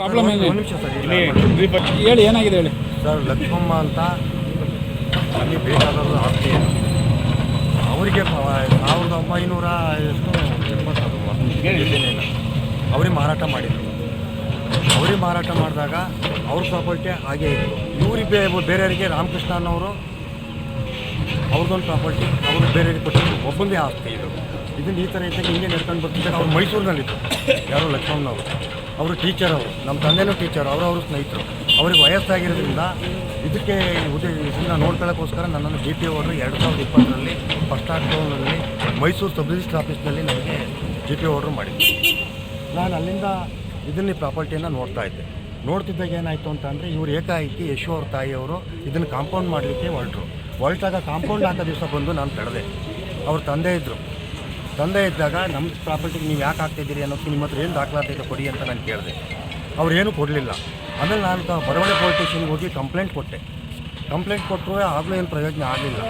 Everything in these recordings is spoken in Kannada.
ಪ್ರಾಬ್ಲಮ್ ಏನು? ನಿಮಿಷ ಸರ್ ಇಲ್ಲ, ಹೇಳಿ ಏನಾಗಿದೆ ಹೇಳಿ? ಸರ್ ಲಕ್ಷ್ಮಮ್ಮ ಅಂತ ಅಲ್ಲಿ ಬೇಕಾದವರು ಆಸ್ತಿ ಅವರಿಗೆ ಸಾವಿರದ ಒಂಬೈನೂರ ಎಷ್ಟು ಎಂಬತ್ತು ಅವ್ರಿಗೆ ಮಾರಾಟ ಮಾಡಿದ್ರು. ಅವ್ರಿಗೆ ಮಾರಾಟ ಮಾಡಿದಾಗ ಅವ್ರ ಪ್ರಾಪರ್ಟಿ ಹಾಗೆ ಇತ್ತು ಇವರಿಗೆ ಬೇ- ಬೇರೆಯವರಿಗೆ ರಾಮಕೃಷ್ಣ ಅನ್ನೋರು ಅವ್ರದ್ದೊಂದು ಪ್ರಾಪರ್ಟಿ ಅವರು ಬೇರೆಯವ್ರಿಗೆ ಕೊಟ್ಟಿದ್ದು ಒಬ್ಬಂದೇ ಆಸ್ತಿ ಇದು. ಇದನ್ನ ಈ ಥರ ಇದ್ದಾಗ ಹಿಂಗೆ ನಡ್ಕೊಂಡು ಬರ್ತಿದ್ದಾರೆ. ಅವ್ರು ಮೈಸೂರಿನಲ್ಲಿತ್ತು ಯಾರು ಲಕ್ಷ್ಮಣ್ಣನವರು ಅವರು ಟೀಚರ್ ಅವರು. ನಮ್ಮ ತಂದೆನೂ ಟೀಚರ್ ಅವರು ಅವರು ಸ್ನೇಹಿತರು. ಅವ್ರಿಗೆ ವಯಸ್ಸಾಗಿರೋದ್ರಿಂದ ಇದಕ್ಕೆ ಇದನ್ನು ನೋಡ್ಕೊಳ್ಳೋಕ್ಕೋಸ್ಕರ ನನ್ನನ್ನು ಜಿ ಪಿ ಅವರು ಎರಡು ಸಾವಿರದ ಇಪ್ಪತ್ತರಲ್ಲಿ ಫಸ್ಟ್ ಲಾಕ್ಡೌನಲ್ಲಿ ಮೈಸೂರು ಸಬ್ ರಿಜಿಸ್ಟರ್ ಆಫೀಸ್ನಲ್ಲಿ ನನಗೆ ಜಿ ಪಿ ಆರ್ಡ್ರ್ ಮಾಡಿದ್ದೆ ನಾನು ಅಲ್ಲಿಂದ ಇದನ್ನ ಪ್ರಾಪರ್ಟಿಯನ್ನು ನೋಡ್ತಾ ಇದ್ದೆ. ನೋಡ್ತಿದ್ದಾಗ ಏನಾಯಿತು ಅಂತ ಅಂದರೆ ಇವರು ಏಕಾಏಕಿ ಯಶು ಅವ್ರ ತಾಯಿಯವರು ಇದನ್ನು ಕಾಂಪೌಂಡ್ ಮಾಡಲಿಕ್ಕೆ ಹೊರಟರು. ಹೊರಟಾಗ ಕಾಂಪೌಂಡ್ ಹಾಕೋ ದಿವಸ ಬಂದು ನಾನು ತಡೆದೆ. ಅವ್ರ ತಂದೆ ಇದ್ದರು ತಂದೆ ಇದ್ದಾಗ ನಮ್ಮ ಪ್ರಾಪರ್ಟಿಗೆ ನೀವು ಯಾಕೆ ಹಾಕ್ತಿದ್ದೀರಿ ಅನ್ನೋದಕ್ಕೆ ನಿಮ್ಮ ಹತ್ರ ಏನು ದಾಖಲಾತಿ ಇದೆ ಕೊಡಿ ಅಂತ ನಾನು ಕೇಳಿದೆ. ಅವ್ರೇನು ಕೊಡಲಿಲ್ಲ. ಆಮೇಲೆ ನಾನು ಬಡವಡೆ ಪೊಲೀಸ್ ಸ್ಟೇಷನ್ಗೆ ಹೋಗಿ ಕಂಪ್ಲೇಂಟ್ ಕೊಟ್ಟೆ. ಕಂಪ್ಲೇಂಟ್ ಕೊಟ್ಟರು ಆಗಲೂ ಏನು ಪ್ರಯೋಜನ ಆಗಲಿಲ್ಲ.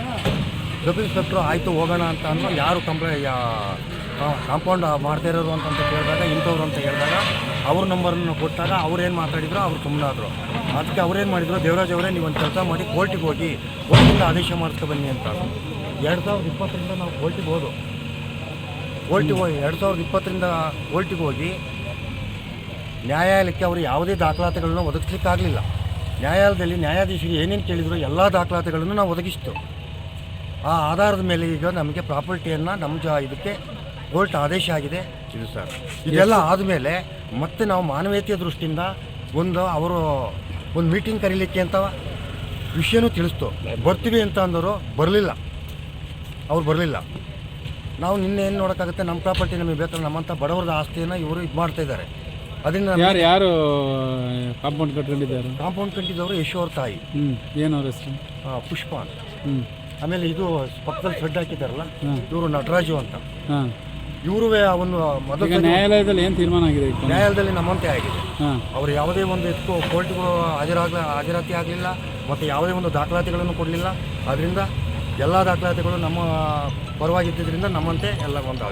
ಸಬ್ ಇನ್ಸ್ಪೆಕ್ಟ್ರು ಆಯಿತು ಹೋಗೋಣ ಅಂತ ಅಂದ್ರೆ ಯಾರು ಕಂಪ್ಲೇ ಕಾಂಪೌಂಡ್ ಮಾಡ್ತಾ ಇರೋರು ಅಂತಂತ ಕೇಳಿದಾಗ, ಇಂಥವ್ರು ಅಂತ ಹೇಳಿದಾಗ, ಅವ್ರ ನಂಬರನ್ನು ಕೊಟ್ಟಾಗ ಅವ್ರೇನು ಮಾತಾಡಿದ್ರು, ಅವ್ರು ಸುಮ್ಮನಾದರು ಅದಕ್ಕೆ ಅವ್ರೇನು ಮಾಡಿದ್ರು, ದೇವರಾಜ್ ಅವರೇ ನೀವು ಒಂದು ಕೆಲಸ ಮಾಡಿ ಕೋರ್ಟಿಗೆ ಹೋಗಿ ಕೋರ್ಟಿಂದ ಆದೇಶ ಮಾಡ್ತಾ ಬನ್ನಿ ಅಂತ ಎರಡು ಸಾವಿರದ ಇಪ್ಪತ್ತರಿಂದ ನಾವು ಕೋರ್ಟಿಗೆ ಹೋದು ಕೋರ್ಟಿಗೆ ಹೋಗಿ ಎರಡು ಸಾವಿರದ ಇಪ್ಪತ್ತರಿಂದ ಕೋರ್ಟಿಗೆ ಹೋಗಿ ನ್ಯಾಯಾಲಯಕ್ಕೆ ಅವರು ಯಾವುದೇ ದಾಖಲಾತಿಗಳನ್ನು ಒದಗಿಸ್ಲಿಕ್ಕಾಗಲಿಲ್ಲ. ನ್ಯಾಯಾಲಯದಲ್ಲಿ ನ್ಯಾಯಾಧೀಶರಿಗೆ ಏನೇನು ಕೇಳಿದ್ರು ಎಲ್ಲ ದಾಖಲಾತಿಗಳನ್ನು ನಾವು ಒದಗಿಸ್ತು. ಆ ಆಧಾರದ ಮೇಲೆ ಈಗ ನಮಗೆ ಪ್ರಾಪರ್ಟಿಯನ್ನು ನಮ್ಮ ಜ ಇದಕ್ಕೆ ಕೋರ್ಟ್ ಆದೇಶ ಆಗಿದೆ. ಇದು ಸರ್ ಇದೆಲ್ಲ ಆದಮೇಲೆ ಮತ್ತೆ ನಾವು ಮಾನವೀಯತೆಯ ದೃಷ್ಟಿಯಿಂದ ಒಂದು ಅವರು ಒಂದು ಮೀಟಿಂಗ್ ಕರೀಲಿಕ್ಕೆ ಅಂತ ವಿಷಯನೂ ತಿಳಿಸ್ತು. ಬರ್ತೀವಿ ಅಂತ ಅಂದರು ಬರಲಿಲ್ಲ. ಅವ್ರು ಬರಲಿಲ್ಲ. ನಾವು ನಿನ್ನೆ ಏನು ನೋಡೋಕ್ಕಾಗುತ್ತೆ? ನಮ್ಮ ಪ್ರಾಪರ್ಟಿ ನಮಗೆ ಬೇಕಲ್ಲ ನಮ್ಮಂಥ ಬಡವರದ ಆಸ್ತಿಯನ್ನು ಇವರು ಇದು ಮಾಡ್ತಾ ಇದ್ದಾರೆ. ಅದರಿಂದ ಯಾರು ಯಾರು ಕಾಂಪೌಂಡ್ ಕಟ್ಕೊಂಡಿದ್ದಾರೆ? ಕಾಂಪೌಂಡ್ ಕಟ್ಟಿದವರು ಯಶು ಅವ್ರ ತಾಯಿ ಏನು ಅವ್ರ ಹೆಸರು? ಪುಷ್ಪ ಅಂತ. ಹ್ಞೂ ಆಮೇಲೆ ಇದು ಪಕ್ಕದಲ್ಲಿ ಶೆಡ್ ಹಾಕಿದ್ದಾರಲ್ಲ ಇವರು ನಟರಾಜು ಅಂತ. ಇವರು ಒಂದು ಮೊದಲ ನ್ಯಾಯಾಲಯದಲ್ಲಿ ಏನು ತೀರ್ಮಾನ ಆಗಿದೆ ನ್ಯಾಯಾಲಯದಲ್ಲಿ ನಮ್ಮಂತೆ ಆಗಿದೆ. ಅವರು ಯಾವುದೇ ಒಂದು ಎತ್ತು ಕೋರ್ಟ್ಗಳು ಹಾಜರಾಗ ಹಾಜರಾತಿ ಆಗಲಿಲ್ಲ ಮತ್ತು ಯಾವುದೇ ಒಂದು ದಾಖಲಾತಿಗಳನ್ನು ಕೊಡಲಿಲ್ಲ. ಅದರಿಂದ ಎಲ್ಲ ದಾಖಲಾತಿಗಳು ನಮ್ಮ ಪರವಾಗಿದ್ದರಿಂದ ನಮ್ಮಂತೆ ಎಲ್ಲ ಒಂದು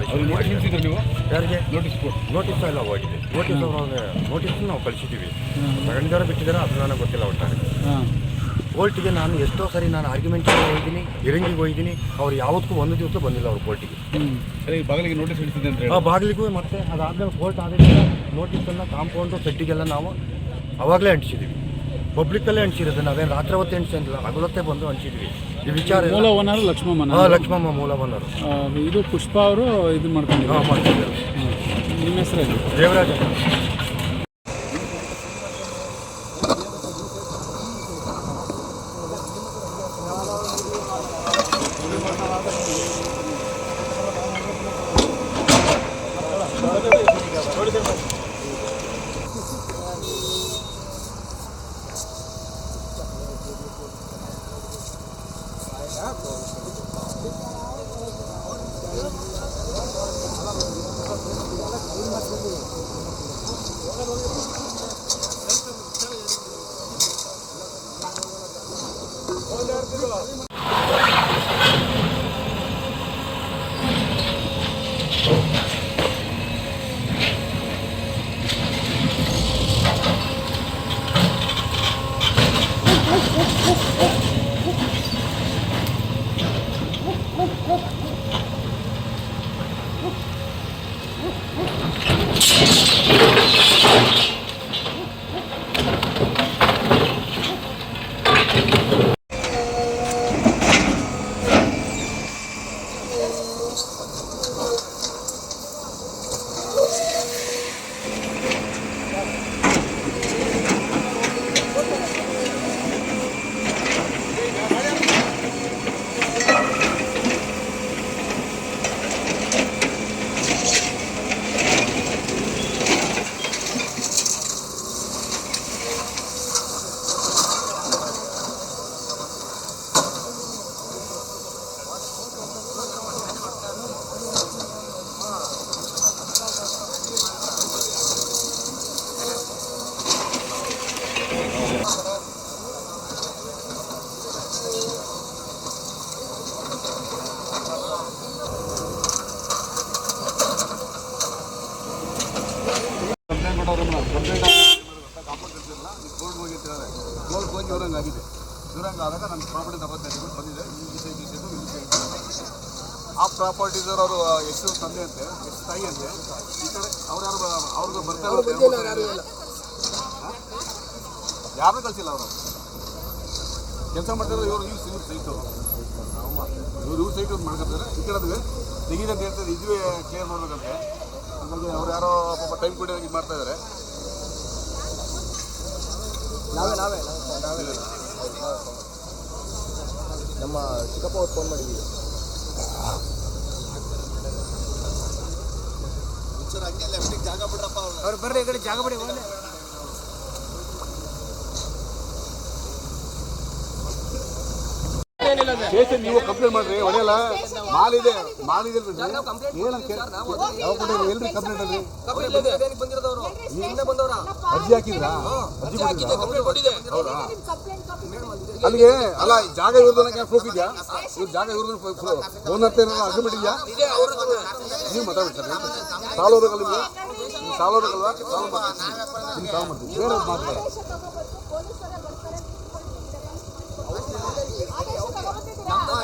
ಯಾರಿಗೆ? ನೋಟಿಸ್ ನೋಟಿಸ್ ಎಲ್ಲ ಹೋಗಿದೆ. ನೋಟಿಸ್ ಅವ್ರಿಗೆ ನೋಟಿಸ್ ನಾವು ಕಳಿಸಿದ್ದೀವಿ. ತಗೊಂಡಿದ್ದಾರೆ ಬಿಟ್ಟಿದ್ದಾರೆ ಅದು ನನಗೆ ಗೊತ್ತಿಲ್ಲ ಒಟ್ಟಾರೆ. ಕೋರ್ಟಿಗೆ ನಾನು ಎಷ್ಟೋ ಸರಿ ನಾನು ಆರ್ಗ್ಯುಮೆಂಟಿಗೆ ಹೋಗಿದ್ದೀನಿ ಇರಂಗಿಗೆ ಹೋಗಿದ್ದೀನಿ ಅವ್ರು ಯಾವತ್ತೂ ಒಂದು ದಿವಸ ಬಂದಿಲ್ಲ ಅವ್ರು ಕೋರ್ಟಿಗೆ. ಸರಿ ಬಾಗಿಲಿಗೆ ನೋಟಿಸ್ ಆ ಬಾಗಿಲಿಗೂ ಮತ್ತೆ ಅದಾದಮೇಲೆ ಕೋರ್ಟ್ ಆದೇಶ ನೋಟಿಸನ್ನು ಕಾಂಪೌಂಡು ಸೆಟ್ಟಿಗೆಲ್ಲ ನಾವು ಅವಾಗಲೇ ಅಂಟಿಸಿದ್ದೀವಿ ಪಬ್ಲಿಕಲ್ಲೇ ಅಂಟಿಸಿರೋದು ನಾವೇನು ರಾತ್ರಿ ಹೊತ್ತು ಅಂಟಿಸಿಲ್ಲ ಹಗಲೊತ್ತೇ ಬಂದು ಅಂಟಿಸಿದ್ವಿ. ವಿಚಾರ ಮೂಲ ಓನರ್ ಲಕ್ಷ್ಮಮ್ಮನ ಹಾಂ ಲಕ್ಷ್ಮಮ್ಮ ಮೂಲ ಆ, ಇದು ಪುಷ್ಪ ಅವರು ಇದು ಮಾಡ್ಕೊಂಡಿದ್ದಾರೆ. ನಿಮ್ಮ ಹೆಸರೇನು ದೇವರಾಜ ಆದಾಗ ನನ್ನ ಪ್ರಾಪರ್ಟಿ ಇದ್ಬಿಟ್ಟು ಬಂದಿದೆ ಈ ಈ ಸೈಡು ಈ ಸೈ ಆ ಪ್ರಾಪರ್ಟೀಸ್ ಅವರು ಎಷ್ಟು ತಂದೆ ಅಂತೆ ಎಷ್ಟು ತಾಯಿ ಅಂತೆ ಈ ಕಡೆ ಅವ್ರು ಯಾರು ಅವ್ರಿಗೆ ಬರ್ತಾರೆ ಯಾರನ್ನೂ ಕಳಿಸಿಲ್ಲ ಅವರು. ಕೆಲಸ ಮಾಡ್ತಾರೆ ಇವರು ಇವ್ರು ಸಿಗುತ್ತೆ ಸೈಟು. ಇವ್ರು ಇವ್ರು ಸೈಟ್ ಮಾಡ್ಕೊತಾರೆ ಈ ಕಡೆ ಅದುವೆ ತೆಗೀರಿ ಅಂತ ಹೇಳ್ತಾರೆ. ಇದುವೇ ಕ್ಲಿಯರ್ ಮಾಡ್ಬೇಕಂತೆ. ಆಮೇಲೆ ಅವ್ರು ಯಾರೋ ಪಾಪ ಟೈಮ್ ಕೊಡಿ ಇದು ಮಾಡ್ತಾ ಇದ್ದಾರೆ ನಾವೇ ನಾವೇ. ನಾವೇ. ನಮ್ಮ ಚಿಕ್ಕಪ್ಪ ಅವ್ರು ಫೋನ್ ಮಾಡಿದ್ದೀವಿ ಅವ್ರು. ಬರ್ರಿ ಈ ಕಡೆ ಜಾಗ ಬಿಡಿ ಸ್ಟೇಷನ್ ನೀವು ಕಂಪ್ಲೇಂಟ್ ಮಾಡ್ರಿ ಹೊಡೆಯಲ್ಲ? ಮಾಲ್ ಇದೆ ಮಾಲ್ ಇದೆ ಎಲ್ರಿ ಕಂಪ್ಲೇಂಟ್ ಅಲ್ರಿ ಅರ್ಜಿ ಹಾಕಿದ್ರಾ? ಅರ್ಜಿ ಹೌದಾ? ಅಲ್ಲಿಗೆ ಅಲ್ಲ ಈ ಜಾಗ ಇರೋದನ್ನ ಪ್ರೂಫ್ ಇದೆಯಾ? ಇವ್ರು ಜಾಗ ಇರೋದ್ರ ಫೋನ್ ಹತ್ರ ಏನಾದ್ರು ಅಗ್ರಿಮೆಂಟ್ ಇದೆಯಾ? ನೀವು ಮಾತಾಡ್ತಾರೆ ಸಾಲ ನಿಮ್ಗೆ ನೀವು ಸಾಲ ಹೋಗ್ಬೇಕಲ್ವಾ ಸಾಲ ಮಾಡ್ತೀನಿ ನಿಮ್ಗೆ ಸಾಲ ಮಾಡ್ತೀನಿ ಬೇರೆ ಮಾತಾಡ ಏ ಇಲ್ಲೇ ಇದ್ದಾರೆ ಯಾರವ್ರು?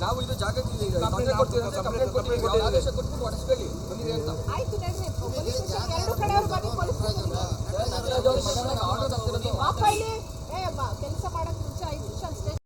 ನಾವು ಇದು ಜಾಗ ಕಂಪ್ಲೇಂಟ್ ಅಂತ ಕಂಪ್ಲೇಂಟ್ ಆದೇಶ ಬಂದಿದೆ ಅಂತ ಆಯ್ತು ಪೊಲೀಸ್ ಎರಡು ಪೊಲೀಸ್